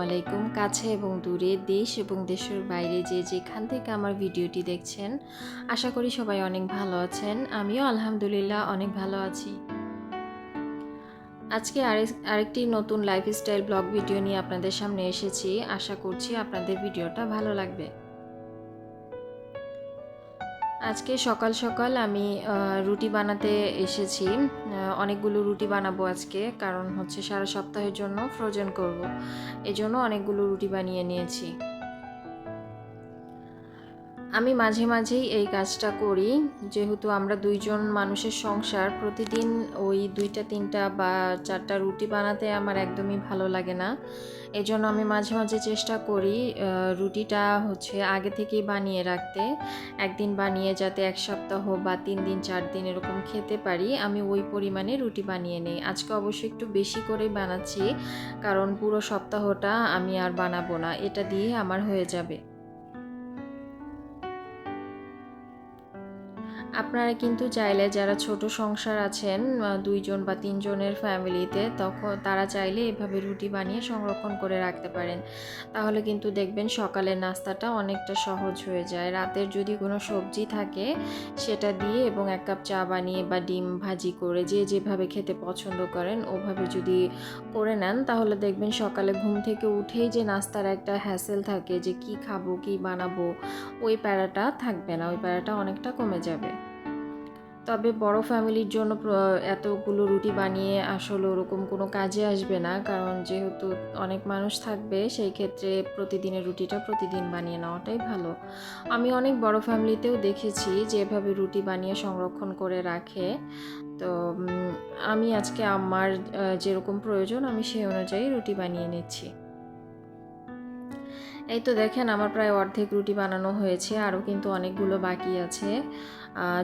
আলাইকুম কাছে এবং দূরে দেশ এবং দেশের বাইরে যে যেখান থেকে আমার ভিডিওটি দেখছেন, আশা করি সবাই অনেক ভালো আছেন। আমিও আলহামদুলিল্লাহ অনেক ভালো আছি। আজকে আরেক, আরেকটি নতুন লাইফস্টাইল ব্লগ ভিডিও নিয়ে আপনাদের সামনে এসেছি। আশা করছি আপনাদের ভিডিওটা ভালো লাগবে। আজকে সকাল সকাল আমি রুটি বানাতে এসেছি অনেকগুলো রুটি বানাবো আজকে, কারণ হচ্ছে সারা সপ্তাহের জন্য ফ্রোজেন করব। এজন্য অনেকগুলো রুটি বানিয়ে নিয়েছি আমি মাঝে মাঝেই এই কাজটা করি, যেহেতু আমরা দুইজন মানুষের সংসার, প্রতিদিন ওই দুইটা, তিনটা বা চারটা রুটি বানাতে আমার একদমই ভালো লাগে না। এই জন্য আমি মাঝে মাঝে চেষ্টা করি রুটিটা হচ্ছে আগে থেকেই বানিয়ে রাখতে। একদিন বানিয়ে যাতে এক সপ্তাহ বা তিন দিন, চার দিন এরকম খেতে পারি, আমি ওই পরিমাণে রুটি বানিয়ে নিই। আজকে অবশ্যই একটু বেশি করে বানাচ্ছি, কারণ পুরো সপ্তাহটা আমি আর বানাবো না, এটা দিয়ে আমার হয়ে যাবে। আপনারা কিন্তু চাইলে যারা ছোট সংসার আছেন দুইজন বা তিনজনের ফ্যামিলিতে তখন তারা চাইলে এভাবে রুটি বানিয়ে সংরক্ষণ করে রাখতে পারেন। তাহলে কিন্তু দেখবেন সকালের নাস্তাটা অনেকটা সহজ হয়ে যায়। রাতের যদি কোনো সবজি থাকে, সেটা দিয়ে এবং এক কাপ চা বানিয়ে বা ডিম ভাজি করে যে যেভাবে খেতে পছন্দ করেন, ওভাবে যদি করে নেন, তাহলে দেখবেন সকালে ঘুম থেকে উঠেই যে নাস্তার একটা হ্যাসেল থাকে যে কি খাব, কি বানাবো, ওই প্যারাটা থাকবে না, ওই প্যারাটা অনেকটা কমে যাবে। তবে বড় ফ্যামিলির জন্য এতগুলো রুটি বানিয়ে আসলে ওরকম কোনো কাজে আসবে না। কারণ যেহেতু অনেক মানুষ থাকবে, সেই ক্ষেত্রে প্রতিদিনের রুটিটা প্রতিদিন বানিয়ে নেওয়াটাই ভালো। আমি অনেক বড় ফ্যামিলিতেও দেখেছি যে এভাবে রুটি বানিয়ে সংরক্ষণ করে রাখে। তো আমি আজকে আমার যেরকম প্রয়োজন, আমি সেই অনুযায়ী রুটি বানিয়ে নিচ্ছি। এই তো দেখেন, আমার প্রায় অর্ধেক রুটি বানানো হয়েছে, আরও কিন্তু অনেকগুলো বাকি আছে।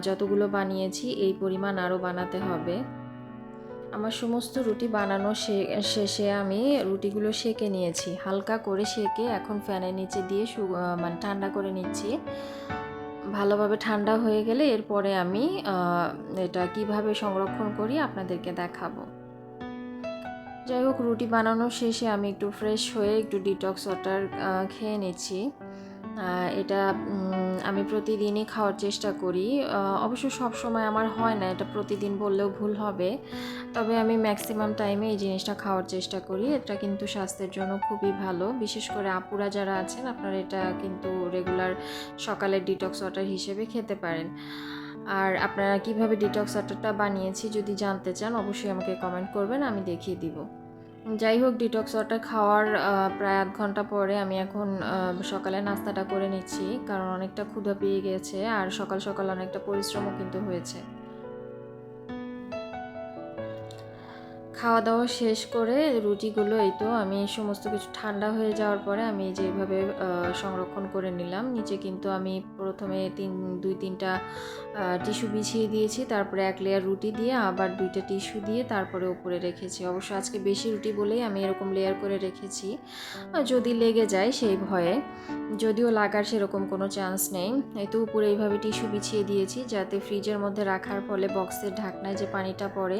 যতগুলো বানিয়েছি, এই পরিমাণ আরও বানাতে হবে। আমার সমস্ত রুটি বানানো শেষে আমি রুটিগুলো সেকে নিয়েছি। হালকা করে সেকে এখন ফ্যানের নিচে দিয়ে মানে ঠান্ডা করে নিচ্ছি। ভালোভাবে ঠান্ডা হয়ে গেলে এরপরে আমি এটা কীভাবে সংরক্ষণ করি আপনাদেরকে দেখাবো। যাই হোক, রুটি বানানো শেষে আমি একটু ফ্রেশ হয়ে একটু ডিটক্স ওয়াটার খেয়ে নিচ্ছি। এটা আমি প্রতিদিনই খাওয়ার চেষ্টা করি। অবশ্য সব সময় আমার হয় না, এটা প্রতিদিন বললেও ভুল হবে। তবে আমি ম্যাক্সিমাম টাইমে এই জিনিসটা খাওয়ার চেষ্টা করি, এটা কিন্তু স্বাস্থ্যের জন্য খুবই ভালো। বিশেষ করে আপুরা যারা আছেন, আপনারা এটা কিন্তু রেগুলার সকালের ডিটক্স ওয়াটার হিসেবে খেতে পারেন। আর আপনারা কীভাবে ডিটক্স ওয়াটারটা বানিয়েছি যদি জানতে চান, অবশ্যই আমাকে কমেন্ট করবেন, আমি দেখিয়ে দিব। যাই হোক ডিটক্স ওয়াটার খাওয়ার প্রায় আধ ঘণ্টা পরে আমি এখন সকালে নাস্তাটা করে নিচ্ছি। কারণ অনেকটা ক্ষুধা পেয়ে গেছে আর সকাল সকাল অনেকটা পরিশ্রমও কিন্তু হয়েছে। খাওয়া দাওয়া শেষ করে রুটিগুলো, এই তো আমি সমস্ত কিছু ঠান্ডা হয়ে যাওয়ার পরে আমি যেভাবে সংরক্ষণ করে নিলাম। নিচে কিন্তু আমি প্রথমে তিন, দুই, তিনটা টিস্যু বিছিয়ে দিয়েছি। তারপরে এক লেয়ার রুটি দিয়ে আবার দুইটা টিস্যু দিয়ে তারপরে উপরে রেখেছি। অবশ্য আজকে বেশি রুটি বলেই আমি এরকম লেয়ার করে রেখেছি। যদি লেগে যায় সেই ভয়ে। যদিও লাগার সেরকম কোনো চান্স নেই। এই তো উপরে এইভাবে টিস্যু বিছিয়ে দিয়েছি যাতে ফ্রিজের মধ্যে রাখার ফলে বক্সের ঢাকনায় যে পানিটা পড়ে,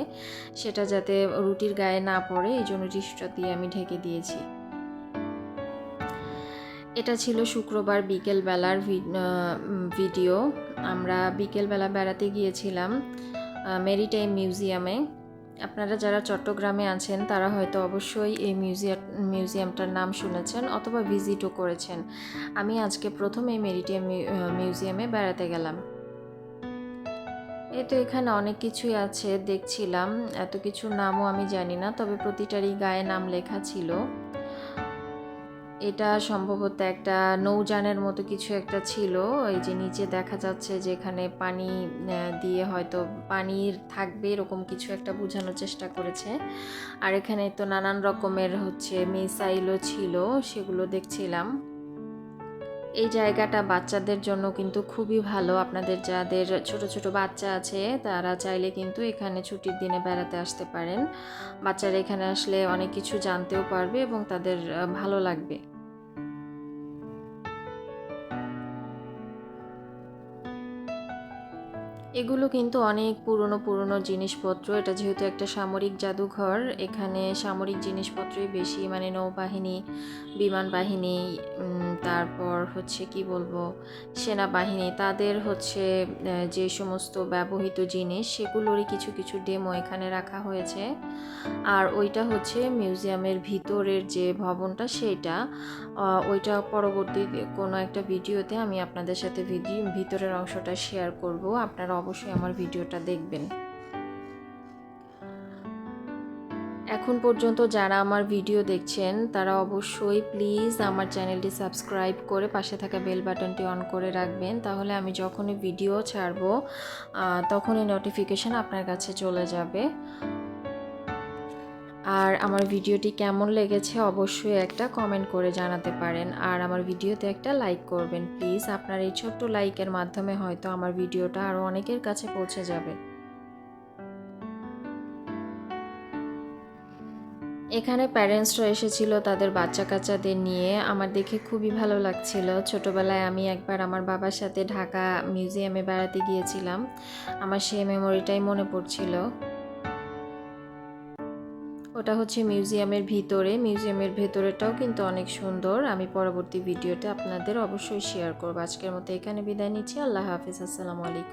সেটা যাতে রুটির গায়ে না পড়ে এই জন্য টিস্যুটা দিয়ে আমি ঢেকে দিয়েছি। এটা ছিল শুক্রবার বিকেলবেলার ভিডিও। আমরা বিকেলবেলা বেড়াতে গিয়েছিলাম মেরিটাইম মিউজিয়ামে। আপনারা যারা চট্টগ্রামে আছেন, তারা হয়তো অবশ্যই এই মিউজিয়াম মিউজিয়ামটার নাম শুনেছেন অথবা ভিজিটও করেছেন। আমি আজকে প্রথম এই মেরিটাইম মিউজিয়ামে বেড়াতে গেলাম। এই তো এখানে অনেক কিছুই আছে, দেখছিলাম। এত কিছু নামও আমি জানি না, তবে প্রতিটারই গায়ে নাম লেখা ছিল। এটা সম্ভবত একটা নৌযানের মতো কিছু একটা ছিল। এই যে নিচে দেখা যাচ্ছে যে এখানে পানি দিয়ে হয়তো পানির থাকবে, এরকম কিছু একটা বোঝানোর চেষ্টা করেছে। আর এখানে তো নানান রকমের হচ্ছে মিসাইলও ছিল, সেগুলো দেখছিলাম। এই জায়গাটা বাচ্চাদের জন্য কিন্তু খুবই ভালো। আপনাদের যাদের ছোট ছোট বাচ্চা আছে, তারা চাইলে কিন্তু এখানে ছুটির দিনে বেড়াতে আসতে পারেন। বাচ্চারা এখানে আসলে অনেক কিছু জানতেও পারবে এবং তাদের ভালো লাগবে। এগুলো কিন্তু অনেক পুরনো পুরনো জিনিসপত্র। এটা যেহেতু একটা সামরিক জাদুঘর, এখানে সামরিক জিনিসপত্রই বেশি মানে নৌবাহিনী, বিমান বাহিনী তারপর হচ্ছে কি বলব, সেনাবাহিনী, তাদের হচ্ছে যে সমস্ত ব্যবহৃত জিনিস, সেগুলোরই কিছু কিছু ডেমো এখানে রাখা হয়েছে। আর ওইটা হচ্ছে মিউজিয়ামের ভিতরের যে ভবনটা সেটা ওইটা পরবর্তী কোনো একটা ভিডিওতে আমি আপনাদের সাথে ভিডিও ভিতরের অংশটা শেয়ার করব। আপনারা অবশ্যই আমার ভিডিওটা দেখবেন। এখন পর্যন্ত যারা আমার ভিডিও দেখছেন, তারা অবশ্যই প্লিজ আমার চ্যানেলটি সাবস্ক্রাইব করে পাশে থাকা বেল বাটনটি অন করে রাখবেন। তাহলে আমি যখনই ভিডিও ছাড়ব তখনই নোটিফিকেশান আপনার কাছে চলে যাবে। আর আমার ভিডিওটি কেমন লেগেছে অবশ্যই একটা কমেন্ট করে জানাতে পারেন। আর আমার ভিডিওতে একটা লাইক করবেন প্লিজ আপনার এই ছোট্ট লাইকের মাধ্যমে হয়তো আমার ভিডিওটা আরও অনেকের কাছে পৌঁছে যাবে। এখানে প্যারেন্টসরা এসেছিল তাদের বাচ্চা কাচ্চাদের নিয়ে। আমার দেখে খুবই ভালো লাগছিল। ছোটবেলায় আমি একবার আমার বাবার সাথে ঢাকা মিউজিয়ামে বেড়াতে গিয়েছিলাম। আমার সেই মেমোরিটাই মনে পড়ছিল। ওটা হচ্ছে মিউজিয়ামের ভিতরে। মিউজিয়ামের ভেতরেটাও কিন্তু অনেক সুন্দর। আমি পরবর্তী ভিডিওতে আপনাদের অবশ্যই শেয়ার করব। আজকের মতো এখানে বিদায় নিচ্ছি। আল্লাহ হাফিজ। আসসালামু আলাইকুম।